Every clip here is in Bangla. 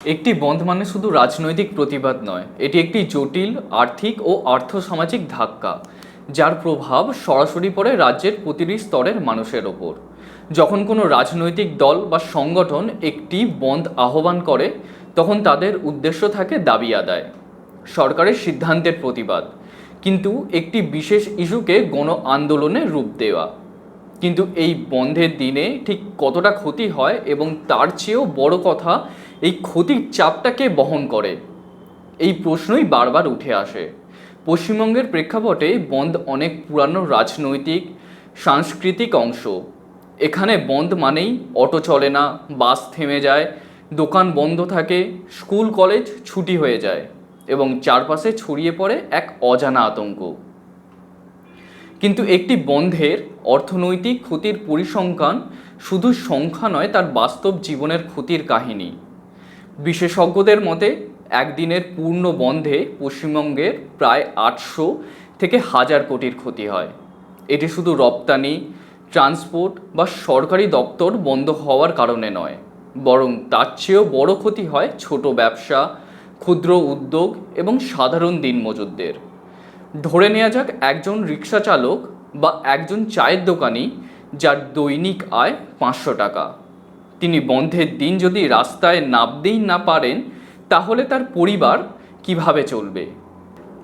একটি বন্ধ মানে শুধু রাজনৈতিক প্রতিবাদ নয়, এটি একটি জটিল, আর্থিক ও আর্থসামাজিক ধাক্কা, যার প্রভাব সরাসরি পড়ে রাজ্যের প্রতিটি স্তরের মানুষের ওপর। যখন কোনো রাজনৈতিক দল বা সংগঠন একটি বন্ধ আহ্বান করে, তখন তাদের উদ্দেশ্য থাকে দাবি আদায়, সরকারের সিদ্ধান্তের প্রতিবাদ। কিন্তু একটি বিশেষ ইস্যুকে গণ আন্দোলনে রূপ দেওয়া কিন্তু এই বন্ধের দিনে ঠিক কতটা ক্ষতি হয় এবং তার চেয়েও বড় কথা, এই ক্ষতির চাপটাকে বহন করে? এই প্রশ্নই বারবার উঠে আসে। পশ্চিমবঙ্গের প্রেক্ষাপটে বন্ধ অনেক পুরানো রাজনৈতিক, সাংস্কৃতিক অংশ। এখানে বন্ধ মানেই অটো চলে না, বাস থেমে যায়, দোকান বন্ধ থাকে, স্কুল, কলেজ ছুটি হয়ে যায় এবং চারপাশে ছড়িয়ে পড়ে এক অজানা আতঙ্ক। কিন্তু একটি বন্ধের অর্থনৈতিক ক্ষতির পরিসংখ্যান শুধু সংখ্যা নয়, তার বাস্তব জীবনের ক্ষতির কাহিনী। বিশেষজ্ঞদের মতে, একদিনের পূর্ণ বন্ধে পশ্চিমবঙ্গের প্রায় আটশো থেকে হাজার কোটির ক্ষতি হয়। এটি শুধু রপ্তানি, ট্রান্সপোর্ট বা সরকারি দপ্তর বন্ধ হওয়ার কারণে নয়, বরং তার চেয়েও বড় ক্ষতি হয় ছোট ব্যবসা, ক্ষুদ্র উদ্যোগ এবং সাধারণ দিনমজুরদের। ধরে নেওয়া যাক একজন রিক্সা চালক বা একজন চায়ের দোকানি যার দৈনিক আয় পাঁচশো টাকা। তিনি বন্ধের দিন যদি রাস্তায় নামতেই না পারেন, তাহলে তার পরিবার কীভাবে চলবে?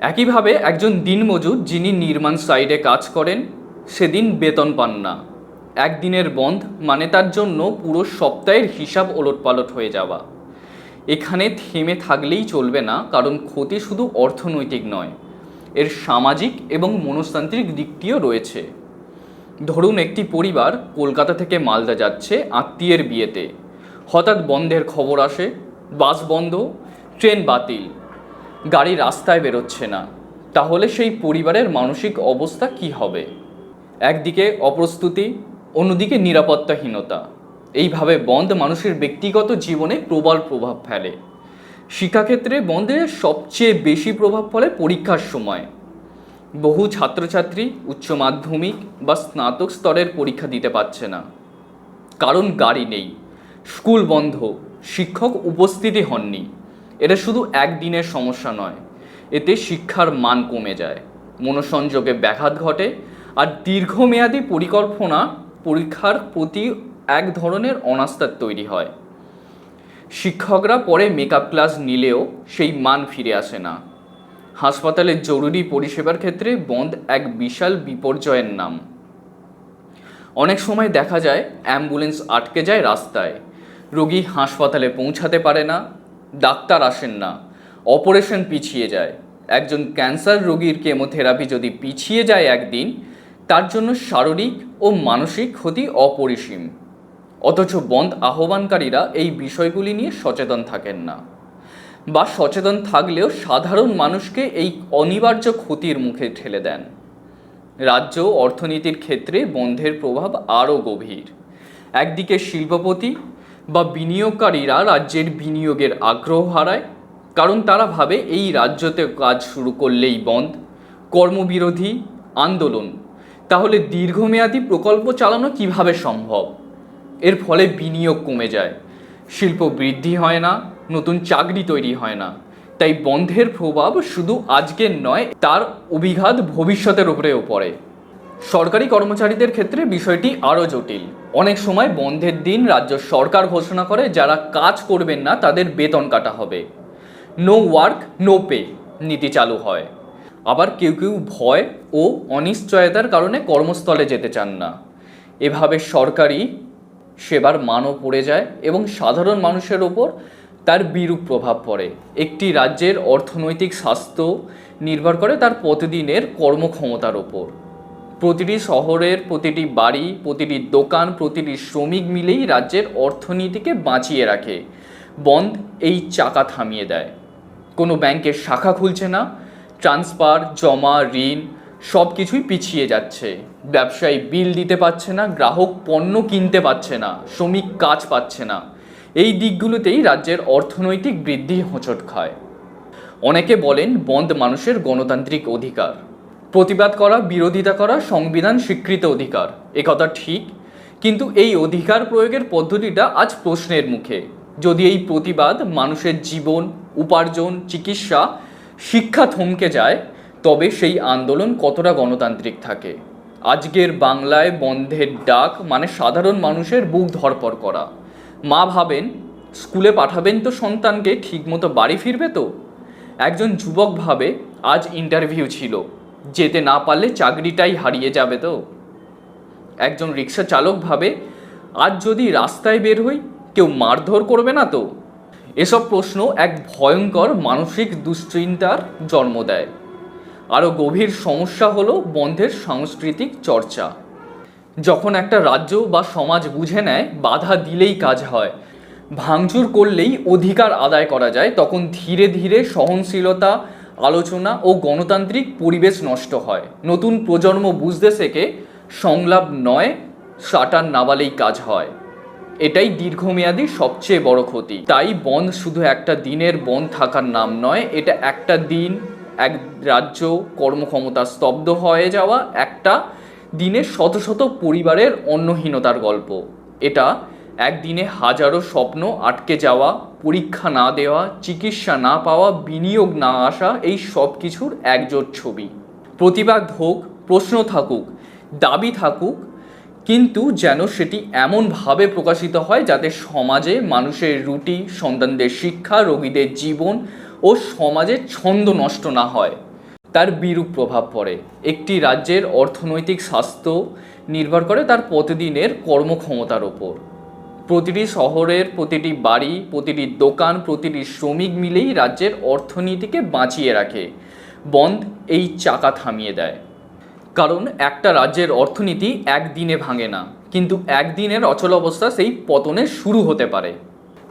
একইভাবে একজন দিনমজুর যিনি নির্মাণ সাইডে কাজ করেন, সেদিন বেতন পান না। একদিনের বন্ধ মানে তার জন্য পুরো সপ্তাহের হিসাব ওলটপালট হয়ে যাওয়া। এখানে থেমে থাকলেই চলবে না, কারণ ক্ষতি শুধু অর্থনৈতিক নয়। এর সামাজিক এবং মনস্তান্ত্রিক দিকটিও রয়েছে। ধরুন, একটি পরিবার কলকাতা থেকে মালদা যাচ্ছে আত্মীয়ের বিয়েতে। হঠাৎ বন্ধের খবর আসে, বাস বন্ধ, ট্রেন বাতিল। গাড়ি রাস্তায় বেরোচ্ছে না। তাহলে সেই পরিবারের মানসিক অবস্থা কি হবে? একদিকে অপ্রস্তুতি, অন্যদিকে নিরাপত্তাহীনতা। এইভাবে বন্ধ মানুষের ব্যক্তিগত জীবনে প্রবল প্রভাব ফেলে। শিক্ষাক্ষেত্রে বন্ধের সবচেয়ে বেশি প্রভাব ফলে পরীক্ষার সময়। বহু ছাত্রছাত্রী উচ্চ মাধ্যমিক বা স্নাতক স্তরের পরীক্ষা দিতে পারছে না। কারণ গাড়ি নেই, স্কুল বন্ধ, শিক্ষক উপস্থিতি হননি। এটা শুধু একদিনের সমস্যা নয়, এতে শিক্ষার মান কমে যায়, মনোসংযোগে ব্যাঘাত ঘটে আর দীর্ঘমেয়াদী পরিকল্পনা পরীক্ষার প্রতি এক ধরনের অনাস্থার তৈরি হয়। শিক্ষকরা পরে মেকআপ ক্লাস নিলেও সেই মান ফিরে আসে না। হাসপাতালের জরুরি পরিষেবার ক্ষেত্রে বন্ধ এক বিশাল বিপর্যয়ের নাম। অনেক সময় দেখা যায় অ্যাম্বুলেন্স আটকে যায় রাস্তায়। রোগী হাসপাতালে পৌঁছাতে পারে না, ডাক্তার আসেন না অপারেশন পিছিয়ে যায়। একজন ক্যান্সার রোগীর কেমোথেরাপি যদি পিছিয়ে যায় একদিন, তার জন্য শারীরিক ও মানসিক ক্ষতি অপরিসীম। অথচ বন্ধ আহ্বানকারীরা এই বিষয়গুলি নিয়ে সচেতন থাকেন না বা সচেতন থাকলেও সাধারণ মানুষকে এই অনিবার্য ক্ষতির মুখে ঠেলে দেন। রাজ্য অর্থনীতির ক্ষেত্রে বন্ধের প্রভাব আরও গভীর। একদিকে শিল্পপতি বা বিনিয়োগকারীরা রাজ্যের বিনিয়োগের আগ্রহ হারায়, কারণ তারা ভাবে এই রাজ্যতে কাজ শুরু করলেই বন্ধ, কর্মবিরোধী, আন্দোলন। তাহলে দীর্ঘমেয়াদী প্রকল্প চালানো কীভাবে সম্ভব? এর ফলে বিনিয়োগ কমে যায়। শিল্প বৃদ্ধি হয় না, নতুন চাকরি তৈরি হয় না। তাই বন্ধের প্রভাব শুধু আজকের নয়, তার অভিঘাত ভবিষ্যতের উপরেও পড়ে। সরকারি কর্মচারীদের ক্ষেত্রে বিষয়টি আরও জটিল। অনেক সময় বন্ধের দিন রাজ্য সরকার ঘোষণা করে, যারা কাজ করবেন না, তাদের বেতন কাটা হবে। নো ওয়ার্ক, নো পে নীতি চালু হয়। আবার কেউ কেউ ভয় ও অনিশ্চয়তার কারণে কর্মস্থলে যেতে চান না। এভাবে সরকারি সেবার মানও পড়ে যায় এবং সাধারণ মানুষের ওপর তার বিরূপ প্রভাব পড়ে। একটি রাজ্যের অর্থনৈতিক স্বাস্থ্য নির্ভর করে তার প্রতিদিনের কর্মক্ষমতার ওপর। প্রতিটি শহরের প্রতিটি বাড়ি, প্রতিটি দোকান, প্রতিটি শ্রমিক মিলেই রাজ্যের অর্থনীতিকে বাঁচিয়ে রাখে। বন্ধ এই চাকা থামিয়ে দেয়। কোনো ব্যাংকের শাখা খুলছে না। ট্রান্সফার, জমা, ঋণ সব কিছুই পিছিয়ে যাচ্ছে। ব্যবসায়ী বিল দিতে পারছে না, গ্রাহক পণ্য কিনতে পারছে না, শ্রমিক কাজ পাচ্ছে না। এই দিকগুলোতেই রাজ্যের অর্থনৈতিক বৃদ্ধি হোঁচট খায়। অনেকে বলেন বন্ধ মানুষের গণতান্ত্রিক অধিকার। প্রতিবাদ করা, বিরোধিতা করা, সংবিধান স্বীকৃত অধিকার একথা ঠিক, কিন্তু এই অধিকার প্রয়োগের পদ্ধতিটা আজ প্রশ্নের মুখে। যদি এই প্রতিবাদ মানুষের জীবন, উপার্জন, চিকিৎসা, শিক্ষা থমকে যায় তবে সেই আন্দোলন কতটা গণতান্ত্রিক থাকে? আজকের বাংলায় বন্ধের ডাক মানে সাধারণ মানুষের বুক ধরপড় করা। মা ভাবেন, স্কুলে পাঠাবেন তো সন্তানকে, ঠিকমতো বাড়ি ফিরবে তো? একজন যুবক ভাবে, আজ ইন্টারভিউ ছিল, যেতে না পারলে চাকরিটাই হারিয়ে যাবে তো? একজন রিক্সা চালক ভাবে, আজ যদি রাস্তায় বের হই, কেউ মারধর করবে না তো? এসব প্রশ্ন এক ভয়ঙ্কর মানসিক দুশ্চিন্তার জন্ম দেয়। আরও গভীর সমস্যা হলো বন্ধের সাংস্কৃতিক চর্চা। যখন একটা রাজ্য বা সমাজ বুঝে নেয়, বাধা দিলেই কাজ হয়। ভাঙচুর করলেই অধিকার আদায় করা যায়, তখন ধীরে ধীরে সহনশীলতা, আলোচনা ও গণতান্ত্রিক পরিবেশ নষ্ট হয়। নতুন প্রজন্ম বুঝতে শেখে, সংলাপ নয়, সাটার নাবালেই কাজ হয়। এটাই দীর্ঘমেয়াদী সবচেয়ে বড় ক্ষতি। তাই বন্ধ শুধু একটা দিনের বন্ধ থাকার নাম নয়, এটা একটা দিন এক রাজ্য কর্মক্ষমতা স্তব্ধ হয়ে যাওয়া একটা দিনে শত শত পরিবারের অন্নহীনতার গল্প। এটা একদিনে হাজারো স্বপ্ন আটকে যাওয়া, পরীক্ষা না দেওয়া, চিকিৎসা না পাওয়া, বিনিয়োগ না আসা, এই সব কিছুর একজোট ছবি। প্রতিবাদ হোক, প্রশ্ন থাকুক, দাবি থাকুক, কিন্তু যেন সেটি এমনভাবে প্রকাশিত হয় যাতে সমাজে মানুষের রুটি, সন্তানদের শিক্ষা, রোগীদের জীবন ও সমাজের ছন্দ নষ্ট না হয়। তার বিরূপ প্রভাব পড়ে। একটি রাজ্যের অর্থনৈতিক স্বাস্থ্য নির্ভর করে তার প্রতিদিনের কর্মক্ষমতার ওপর। প্রতিটি শহরের প্রতিটি বাড়ি, প্রতিটি দোকান, প্রতিটি শ্রমিক মিলেই রাজ্যের অর্থনীতিকে বাঁচিয়ে রাখে। বন্ধ এই চাকা থামিয়ে দেয়। কারণ একটা রাজ্যের অর্থনীতি একদিনে ভাঙে না। কিন্তু একদিনের অচল অবস্থা সেই পতনে শুরু হতে পারে।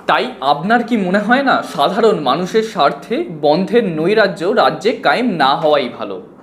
তাই আপনার কি মনে হয় না সাধারণ মানুষের স্বার্থে বন্ধের নৈরাজ্য রাজ্যে কায়েম না হওয়াই ভালো?